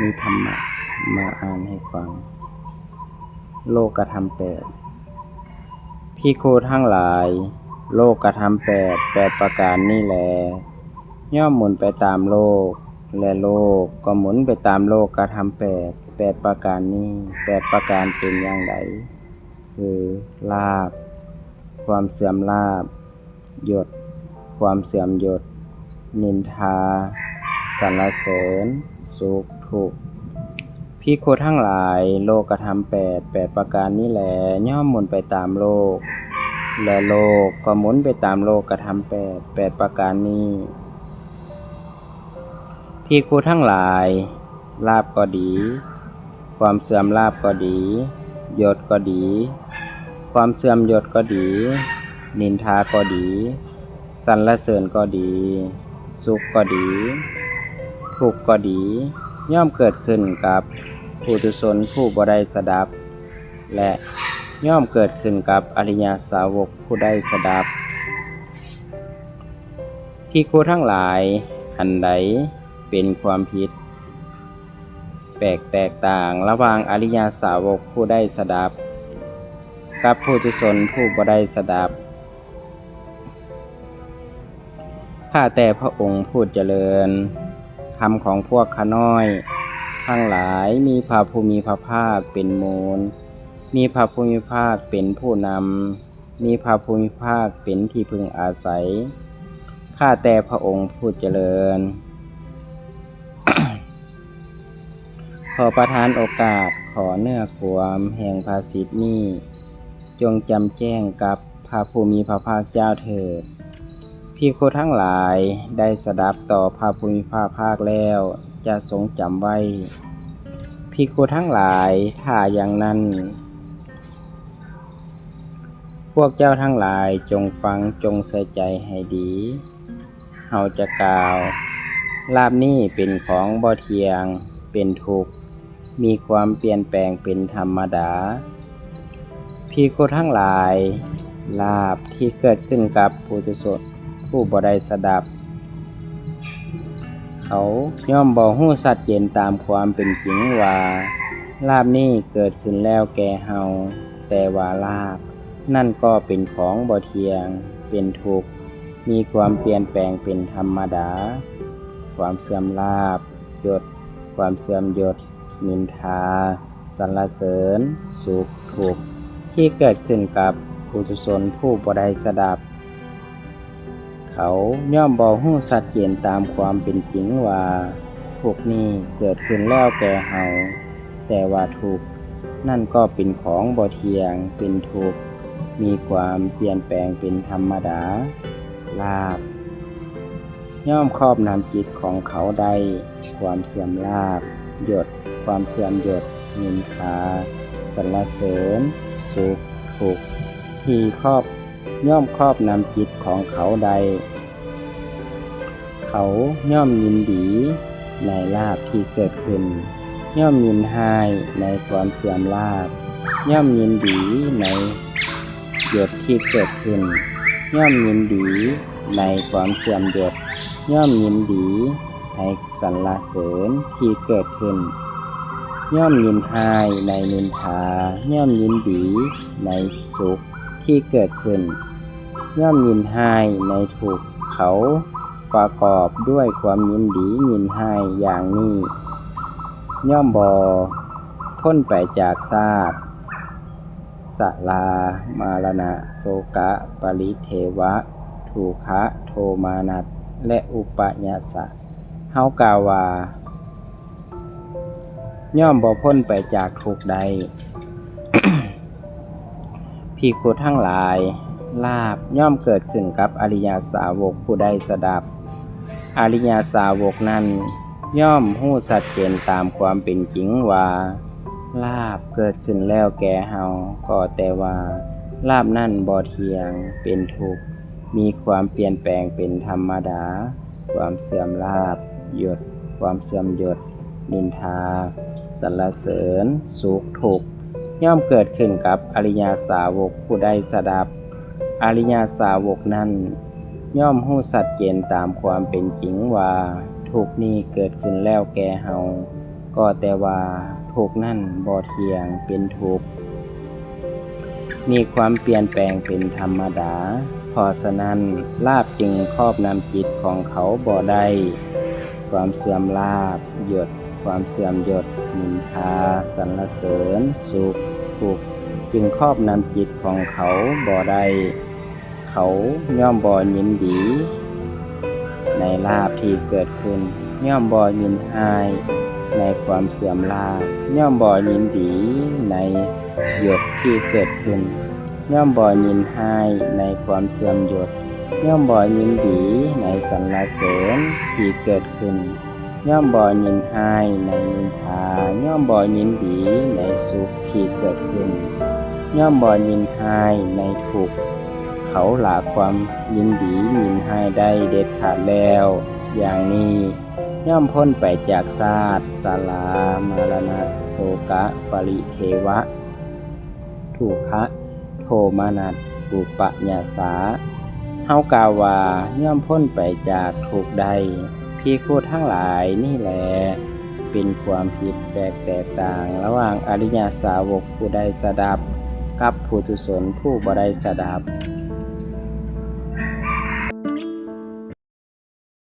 มีธรรมะมาอ่านให้ฟัง โลกกระทำแปดพี่คทั้งหลาย โลกกระทำแปดแปดประการนี่แล ย่อมหมุนไปตามโลก และโลกก็หมุนไปตามโลกกระทำแปดแปดประการนี้แปดประการเป็นอย่างไรคือลาบ ความเสื่อมลาบยศความเสื่อมหยศนินทาสรรเสริญ สุข ทุกพิโคทั้งหลายโลกกระทำแปดแปดประการนี้แหลย่อมหมุนไปตามโลก และโลกก็หมุนไปตามโลกกระทำแปดแปดประการนี้พิโคทั้งหลาย ลาบก็ดี ความเสื่อมลาบก็ดียศก็ดี ความเสื่อมยศก็ดี นินทาก็ดีสรรเสริญก็ดี สุขก็ดี ทุกข์ก็ดี ย่อมเกิดขึ้นกับผู้ทุชนผู้บ่ได้สดับ และย่อมเกิดขึ้นกับอริยาสาวกผู้ได้สดับพิคุทั้งหลายอันใดเป็นความผิด แปลกแตกต่างระหว่างอริยาสาวกผู้ได้สดับ กับผู้ทุชนผู้บ่ได้สดับข้าแต่พระองค์ผู้เจริญ คำของพวกขน้อย ทั้งหลายมีพระภูมิพระภาคเป็นมูล มีพระภูมิภาคเป็นผู้นำ มีพระภูมิภาคเป็นที่พึงอาศัย ข้าแต่พระองค์ผู้เจริญ ขอประทานโอกาสขอเนื้อความแห่งภาสิทธินี้ จงจำแจ้งกับพระภูมิพระภาคเจ้าเถิด พีโคทั้งหลายได้สดับต่อพระภูมิภาคภาคแล้วจะทรงจำไว้พีโคทั้งหลายถ้าอย่างนั้น พวกเจ้าทั้งหลายจงฟังจงใส่ใจให้ดีเฮาจะกล่าว ลาบนี้เป็นของบ่เทียง เป็นทุกข์ มีความเปลี่ยนแปลงเป็นธรรมดาพี่โคทั้งหลายลาบที่เกิดขึ้นกับผู้ทุศน ผู้บ่ได้สดับ เขาย่อมบอกหู้สัดเจนตามความเป็นจริงว่า ลาบนี้เกิดขึ้นแล้วแก่เฮาแต่ว่าลาบ นั่นก็เป็นของบ่เทียง เป็นทุกข์มีความเปลี่ยนแปลงเป็นธรรมดา ความเสื่อมลาบยศความเสื่อมยศนินทาสรรเสริญ สุขทุกข์ที่เกิดขึ้นกับผู้ทุชนผู้บ่ได้สดับ เขาย่อมบอกหู้สัดเจนตามความเป็นจริงว่าพวกนี้เกิดขึ้นแล้วแก่เฮาแต่ว่าทุกนั่นก็เป็นของบ่เทียงเป็นทุกมีความเปลี่ยนแปลงเป็นธรรมดา ลาบ ย่อมครอบนำจิตของเขาได้ความเสื่อมลาบหยด ความเสื่อมหยดนินทาสรรเสริญ สุขทุกที่ครอบ ย่อมครอบนำจิตของเขาใด เขาย่อมยินดี ในลาบที่เกิดขึ้น ย่อมยินหายในความเสื่อมลาบ ย่อมยินดีในหยดที่เกิดขึ้น ย่อมยินดีในความเสื่อมหยดย่อมยินดีในสรรเสริญที่เกิดขึ้น ย่อมยินหายในนินทา ย่อมยินดีในสุข ที่เกิดขึ้น ย่อมยินให้ในถูกเขาประกอบด้วยความยินดียินให้อย่างนี้ ย่อมบอพ้นไปจากซากสลา มารณะ โสกะ ปริเทวะ ถูคะโทมานัตและอุปญาสะเฮากาวา ย่อมบ่พ้นไปจากทุกใด ภิกขุทั้งหลาย ลาบย่อมเกิดขึ้นกับอริยาสาวกผู้ใดสดับ อริยาสาวกนั้น ย่อมหู้สัดเจนตามความเป็นจริงว่า ลาบเกิดขึ้นแล้วแก่เฮาก็แต่ว่า ลาบนั่นบ่เทียงเป็นทุกข์มีความเปลี่ยนแปลงเป็นธรรมดา ความเสื่อมลาบหยด ความเสื่อมหยด นินทาสรรเสริญ สุขทุกข์ ย่อมเกิดขึ้นกับอริยาสาวกผู้ใดสดับ อริยาสาวกนั้น ย่อมหู้สัดเจนตามความเป็นจริงว่าทุกนี้เกิดขึ้นแล้วแก่เฮาก็แต่ว่าทุกนั่นบ่เทียงเป็นทุกมีความเปลี่ยนแปลงเป็นธรรมดาเพราะฉะนั้นลาบจึงครอบนำจิตของเขาบ่ได้ความเสื่อมลาบหยด ความเสื่อมหยดนินทาสรรเสริญ สุขทุกข์จึงครอบนำจิตของเขาบ่ได้เขาย่อมบ่ยินดี ในลาบที่เกิดขึ้น ย่อมบ่ยินหาย ในความเสื่อมลาบย่อมบ่ยินดีในหยดที่เกิดขึ้น ย่อมบ่ยินหายในความเสื่อมหยดย่อมบ่ยินดีในสรรเสริญที่เกิดขึ้น ย่อมบ่ยินหายในนินทาย่อมบ่ยินดีในสุขที่เกิดขึ้น ย่อมบ่ยินหายในทุกข์เขาหลาความยินดียินหายได้เด็ดขาดแล้ว อย่างนี้ย่อมพ้นไปจากศาสตร์สลามารณะโสกะปริเทวะ ถูกะโทมานัสปุปะญาสาเฮากาวาย่อมพ้นไปจากทุกใด พี่คูดทั้งหลายนี่แหละเป็นความผิดแปลกแตกต่าง ระหว่างอริยสาวกผู้ใดสดับ กับผู้ทุศนผู้บ่ได้สดับ